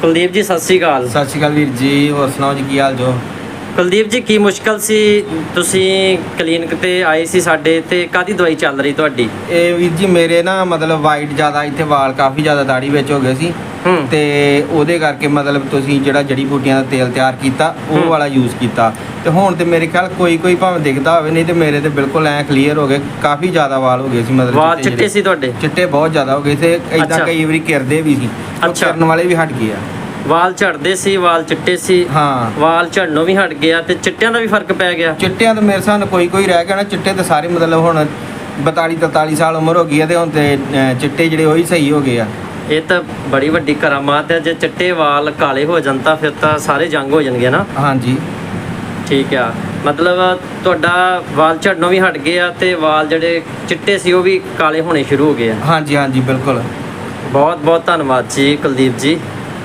ਕੁਲਦੀਪ ਜੀ ਸਤਿ ਸ੍ਰੀ ਅਕਾਲ। ਸਤਿ ਸ਼੍ਰੀ ਅਕਾਲ ਵੀਰ ਜੀ ਹੋਰ ਸੁਣਾਓ ਜੀ ਕੀ ਹਾਲ ਜੋ ਕੁਲਦੀਪ ਜੀ ਕੀ ਮੁਸ਼ਕਲ ਸੀ? ਤੁਸੀਂ ਕਲੀਨਿਕ ਤੇ ਆਏ ਸੀ ਸਾਡੇ ਤੇ ਕਾਦੀ ਦਵਾਈ ਚੱਲ ਰਹੀ ਤੁਹਾਡੀ? ਇਹ ਵੀਰ ਜੀ ਮੇਰੇ ਨਾ ਮਤਲਬ ਵਾਈਟ ਜ਼ਿਆਦਾ ਇੱਥੇ ਵਾਲ ਕਾਫੀ ਜ਼ਿਆਦਾ ਦਾੜੀ ਵਿੱਚ ਹੋ ਗਏ ਸੀ। ਹੂੰ। ਤੇ ਉਹਦੇ ਕਰਕੇ ਮਤਲਬ ਤੁਸੀਂ ਜਿਹੜਾ ਜੜੀ ਬੂਟੀਆਂ ਦਾ ਤੇਲ ਤਿਆਰ ਕੀਤਾ ਉਹ। ਵਾਲਾ ਯੂਜ਼ ਕੀਤਾ। ਤੇ ਹੁਣ ਤੇ ਮੇਰੇ ਖਿਆਲ ਕੋਈ ਕੋਈ ਭਾਵੇਂ ਦਿਖਦਾ ਹੋਵੇ ਨਹੀਂ ਤੇ ਮੇਰੇ ਤੇ ਬਿਲਕੁਲ ਐ ਕਲੀਅਰ ਹੋ ਗਏ ਕਾਫੀ ਜ਼ਿਆਦਾ ਵਾਲ ਹੋ ਗਏ ਸੀ ਮਤਲਬ ਵਾਲ ਚਿੱਟੇ ਸੀ ਤੁਹਾਡੇ। ਚਿੱਟੇ ਬਹੁਤ ਜ਼ਿਆਦਾ ਹੋ ਗਏ ਤੇ ਅੱਛਾ। ਇਦਾਂ ਕਈ ਵਾਰੀ ਕਿਰਦੇ ਵੀ ਸੀ। ਅੱਛਾ। ਕਿਰਨ ਵਾਲੇ ਵੀ ਹਟ ਗਏ ਆ। ਵਾਲ ਝੜਦੇ ਸੀ ਵਾਲ ਚਿੱਟੇ ਸੀ। ਹਾਂ। ਵਾਲ ਝੜਨੋਂ ਵੀ ਹਟ ਗਿਆ ਤੇ ਚਿੱਟਿਆਂ ਦਾ ਵੀ ਫ਼ਰਕ ਪੈ ਗਿਆ। ਚਿੱਟਿਆਂ ਤਾਂ ਮੇਰੇ ਸਾਹਮਣੇ ਕੋਈ ਕੋਈ ਰਹਿ ਗਿਆ ਨਾ। ਚਿੱਟੇ ਤੇ ਸਾਰੇ ਮਤਲਬ ਹੁਣ 42 43 ਸਾਲ ਉਮਰ ਹੋ ਗਈ ਹੈ ਤੇ ਹੁਣ ਤੇ ਚਿੱਟੇ ਜਿਹੜੇ ਉਹੀ ਸਹੀ ਹੋ ਗਏ ਆ। ਇਹ ਤਾਂ ਬੜੀ ਵੱਡੀ ਕਰਾਮਾਤ ਹੈ ਜੇ ਚਿੱਟੇ ਵਾਲ ਕਾਲੇ ਹੋ ਜਾਣ ਤਾਂ ਫਿਰ ਤਾਂ ਸਾਰੇ ਜੰਗ ਹੋ ਜਾਣਗੇ ਨਾ। ਹਾਂਜੀ। ਠੀਕ ਆ। ਮਤਲਬ ਤੁਹਾਡਾ ਵਾਲ ਝੜਨੋਂ ਵੀ ਹਟ ਗਏ ਆ ਤੇ ਵਾਲ ਜਿਹੜੇ ਚਿੱਟੇ ਸੀ ਉਹ ਵੀ ਕਾਲੇ ਹੋਣੇ ਸ਼ੁਰੂ ਹੋ ਗਏ ਆ। ਹਾਂਜੀ ਹਾਂਜੀ ਬਿਲਕੁਲ। ਬਹੁਤ ਬਹੁਤ ਧੰਨਵਾਦ ਜੀ ਕੁਲਦੀਪ ਜੀ।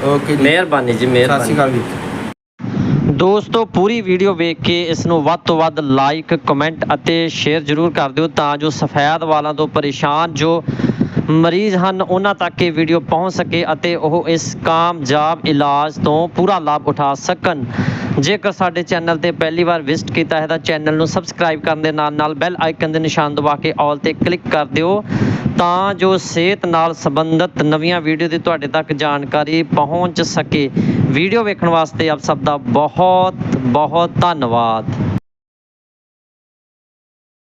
ਓਕੇ ਜੀ। ਮਿਹਰਬਾਨੀ ਜੀ ਸਤਿ ਸ਼੍ਰੀ ਮਿਹਰਬਾਨੀ ਅਕਾਲ ਵੀਰ ਦੋਸਤੋ ਪੂਰੀ ਵੀਡੀਓ ਵੇਖ ਕੇ ਇਸ ਨੂੰ ਵੱਧ ਤੋਂ ਵੱਧ ਲਾਈਕ ਕਮੈਂਟ ਅਤੇ ਸ਼ੇਅਰ ਜ਼ਰੂਰ ਕਰ ਦਿਓ ਤਾਂ ਜੋ ਸਫੈਦ ਵਾਲਾਂ ਤੋਂ ਪਰੇਸ਼ਾਨ ਜੋ ਮਰੀਜ਼ ਹਨ ਉਹਨਾਂ ਤੱਕ ਇਹ ਵੀਡੀਓ ਪਹੁੰਚ ਸਕੇ ਅਤੇ ਉਹ ਇਸ ਕਾਮਯਾਬ ਇਲਾਜ ਤੋਂ ਪੂਰਾ ਲਾਭ ਉਠਾ ਸਕਣ। ਜੇਕਰ ਸਾਡੇ ਚੈਨਲ ਤੇ ਪਹਿਲੀ ਵਾਰ ਵਿਜ਼ਿਟ ਕੀਤਾ ਹੈ ਤਾਂ ਚੈਨਲ ਨੂੰ ਸਬਸਕ੍ਰਾਈਬ ਕਰਨ ਦੇ ਨਾਲ ਨਾਲ ਬੈਲ ਆਈਕਨ ਦੇ ਨਿਸ਼ਾਨ ਦਬਾ ਕੇ ਆਲ ਤੇ ਕਲਿੱਕ ਕਰ ਦਿਓ। ਤਾਂ ਜੋ ਸਿਹਤ ਨਾਲ ਸੰਬੰਧਿਤ ਨਵੀਆਂ ਵੀਡੀਓ ਦੀ ਤੁਹਾਡੇ ਤੱਕ ਜਾਣਕਾਰੀ ਪਹੁੰਚ ਸਕੇ। ਵੀਡੀਓ ਵੇਖਣ ਵਾਸਤੇ ਆਪ ਸਭ ਦਾ ਬਹੁਤ ਬਹੁਤ ਧੰਨਵਾਦ।